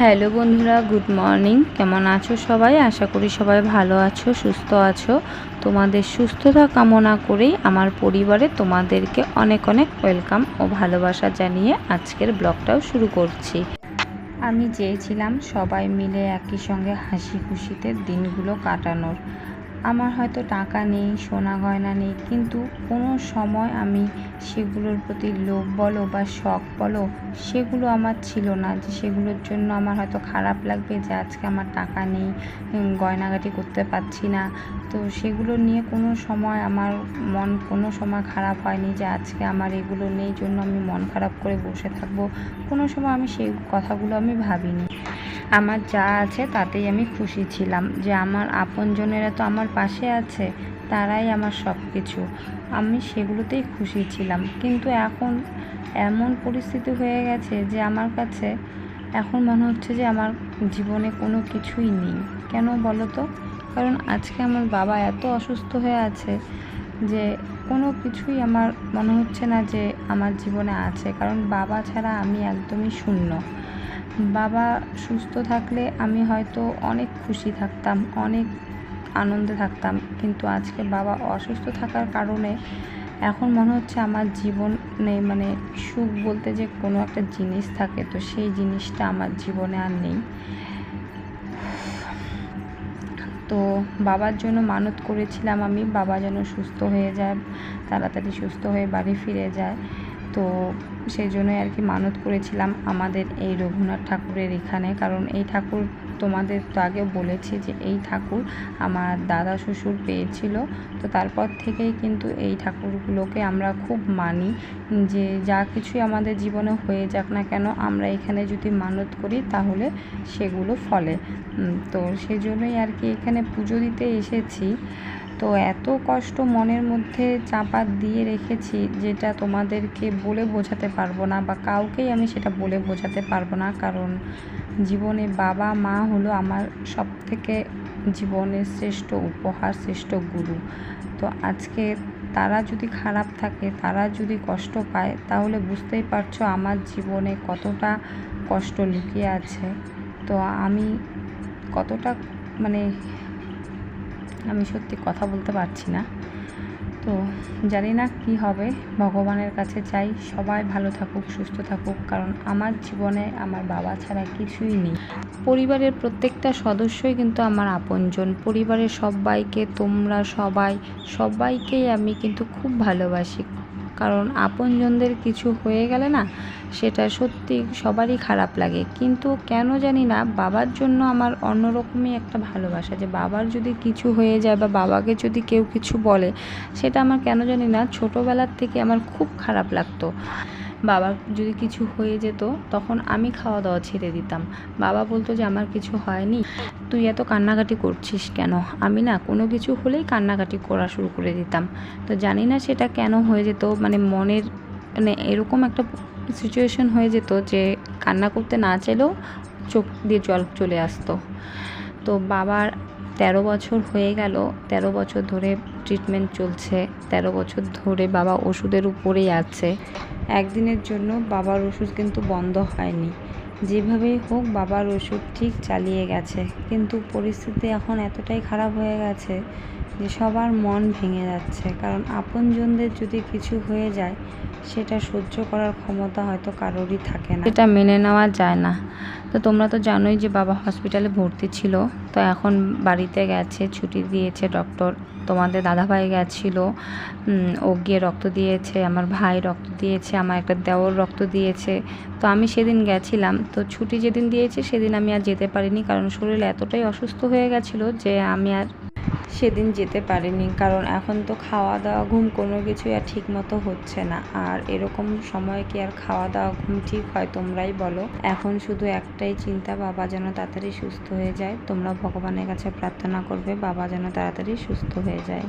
Hello বন্ধুরা, good morning. কেমন আছো সবাই? আশা করি সবাই ভালো আছো, সুস্থ আছো। তোমাদের সুস্থতা কামনা করেই আমার পরিবারে তোমাদেরকে অনেক অনেক ওয়েলকাম ও ভালোবাসা জানিয়ে আজকের ব্লগটাও শুরু করছি। আমি চেয়েছিলাম সবাই মিলে একই সঙ্গে হাসি খুশিতে দিনগুলো কাটানোর। আমার হয়তো টাকা নেই, সোনা গয়না নেই, কিন্তু কোনো সময় আমি সেগুলোর প্রতি লোভ বলো বা শখ বলো, সেগুলো আমার ছিল না যে সেগুলোর জন্য আমার হয়তো খারাপ লাগবে যে আজকে আমার টাকা নেই গয়নাগাটি করতে পারছি না। তো সেগুলো নিয়ে কোনো সময় আমার মন কোনো সময় খারাপ হয়নি যে আজকে আমার এগুলো নেই, জন্য আমি মন খারাপ করে বসে থাকব। কোনো সময় আমি সেই কথাগুলো আমি ভাবিনি। আমার যা আছে তাতেই আমি খুশি ছিলাম যে আমার আপনজনেরা তো আমার পাশে আছে, তারাই আমার সব কিছু আমি সেগুলোতেই খুশি ছিলাম। কিন্তু এখন এমন পরিস্থিতি হয়ে গেছে যে আমার কাছে এখন মনে হচ্ছে যে আমার জীবনে কোনো কিছুই নেই। কেন বলো তো? কারণ আজকে আমার বাবা এত অসুস্থ হয়ে আছে যে কোনো কিছুই আমার মনে হচ্ছে না যে আমার জীবনে আছে। কারণ বাবা ছাড়া আমি একদমই শূন্য। বাবা সুস্থ থাকলে আমি হয়তো অনেক খুশি থাকতাম, অনেক আনন্দে থাকতাম। কিন্তু আজকে বাবা অসুস্থ থাকার কারণে এখন মনে হচ্ছে আমার জীবনে মানে সুখ বলতে যে কোনো একটা জিনিস থাকে, তো সেই জিনিসটা আমার জীবনে আর নেই। তো বাবার জন্য মানত করেছিলাম আমি, বাবা যেন সুস্থ হয়ে যায়, তাড়াতাড়ি সুস্থ হয়ে বাড়ি ফিরে যায়। তো সেই জন্যই আর কি মানত করেছিলাম আমাদের এই রঘুনাথ ঠাকুরের এখানে। কারণ এই ঠাকুর তোমাদের তো আগে বলেছি যে এই ঠাকুর আমার দাদা শ্বশুর পেয়েছিল। তো তারপর থেকেই কিন্তু এই ঠাকুরগুলোকে আমরা খুব মানি যে যা কিছুই আমাদের জীবনে হয়ে যাক না কেন, আমরা এখানে যদি মানত করি তাহলে সেগুলো ফলে। তো সেই জন্যই আর কি এখানে পুজো দিতে এসেছি। তো এত কষ্ট মনের মধ্যে চাপা দিয়ে রেখেছি যেটা তোমাদেরকে বলে বোঝাতে পারব না বা কাউকেই আমি সেটা বলে বোঝাতে পারব না। কারণ জীবনে বাবা, মা হলো আমার সব থেকে জীবনের শ্রেষ্ঠ উপহার, শ্রেষ্ঠ গুরু। তো আজকে তারা যদি খারাপ থাকে, তারা যদি কষ্ট পায়, তাহলে বুঝতেই পারছ আমার জীবনে কতটা কষ্ট লুকিয়ে আছে। তো আমি কতটা মানে আমি সত্যি কথা বলতে পারছি না। তো জানি না কি হবে। ভগবানের কাছে চাই সবাই ভালো থাকুক, সুস্থ থাকুক, কারণ আমার জীবনে আমার বাবা ছাড়া কিছুই নেই। পরিবারের প্রত্যেকটা সদস্যই কিন্তু আমার আপনজন। পরিবারের সবাইকে তোমরা সবাই, সবাইকেই আমি কিন্তু খুব ভালোবাসি। কারণ আপনজনদের কিছু হয়ে গেলে না সেটা সত্যি সবারই খারাপ লাগে। কিন্তু কেন জানি না বাবার জন্য আমার অন্যরকমই একটা ভালোবাসা যে বাবার যদি কিছু হয়ে যায় বা বাবাকে যদি কেউ কিছু বলে, সেটা আমার কেন জানি না ছোটোবেলার থেকে আমার খুব খারাপ লাগতো। বাবার যদি কিছু হয়ে যেত, তখন আমি খাওয়া দাওয়া ছেড়ে দিতাম। বাবা বলতো যে, আমার কিছু হয়নি। তুই এত কান্নাকাটি করছিস কেন? আমি না কোনো কিছু হলেই কান্নাকাটি করা শুরু করে দিতাম। তো জানি না সেটা কেন হয়ে যেত মানে মনের মানে এরকম একটা সিচুয়েশন হয়ে যেত যে, কান্না করতে না চাইলেও চোখ দিয়ে জল চলে আসতো। তো বাবার তেরো বছর হয়ে গেল, তেরো বছর ধরে ট্রিটমেন্ট চলছে। তেরো বছর ধরে বাবা ওষুধের উপরেই আছে। একদিনের জন্য বাবার ওষুধ কিন্তু বন্ধ হয়নি। যেভাবেই হোক বাবার ওষুধ ঠিক চালিয়ে গেছে। কিন্তু পরিস্থিতি এখন এতটাই খারাপ হয়ে গেছে যে সবার মন ভেঙে যাচ্ছে। কারণ আপনজনদের যদি কিছু হয়ে যায়, সেটা সহ্য করার ক্ষমতা হয়তো কারোরই থাকে না। এটা মেনে নেওয়া যায় না। তো তোমরা তো জানোই যে বাবা হসপিটালে ভর্তি ছিল। তো এখন বাড়িতে গেছে, ছুটি দিয়েছে ডক্টর তোমাদের দাদাভাই গেছিল। ও গিয়ে রক্ত দিয়েছে, আমার ভাই রক্ত দিয়েছে, আমার একটা দেওর রক্ত দিয়েছে। তো আমি সেদিন গেছিলাম। তো ছুটি যেদিন দিয়েছে, সেদিন আমি আর যেতে পারিনি কারণ শরীর এতটাই অসুস্থ হয়ে গেছিল যে আমি আর সেদিন যেতে পারিনি, কারণ এখন তো খাওয়া দাওয়া ঘুম কোনো কিছুই আর ঠিক মতো হচ্ছে না। আর এরকম সময় কি আর খাওয়া দাওয়া ঘুম ঠিক হয় তোমরাই বলো। এখন শুধু একটাই চিন্তা, বাবা যেন তাড়াতাড়ি সুস্থ হয়ে যায়। তোমরা ভগবানের কাছে প্রার্থনা করবে, বাবা যেন তাড়াতাড়ি সুস্থ হয়ে যায়।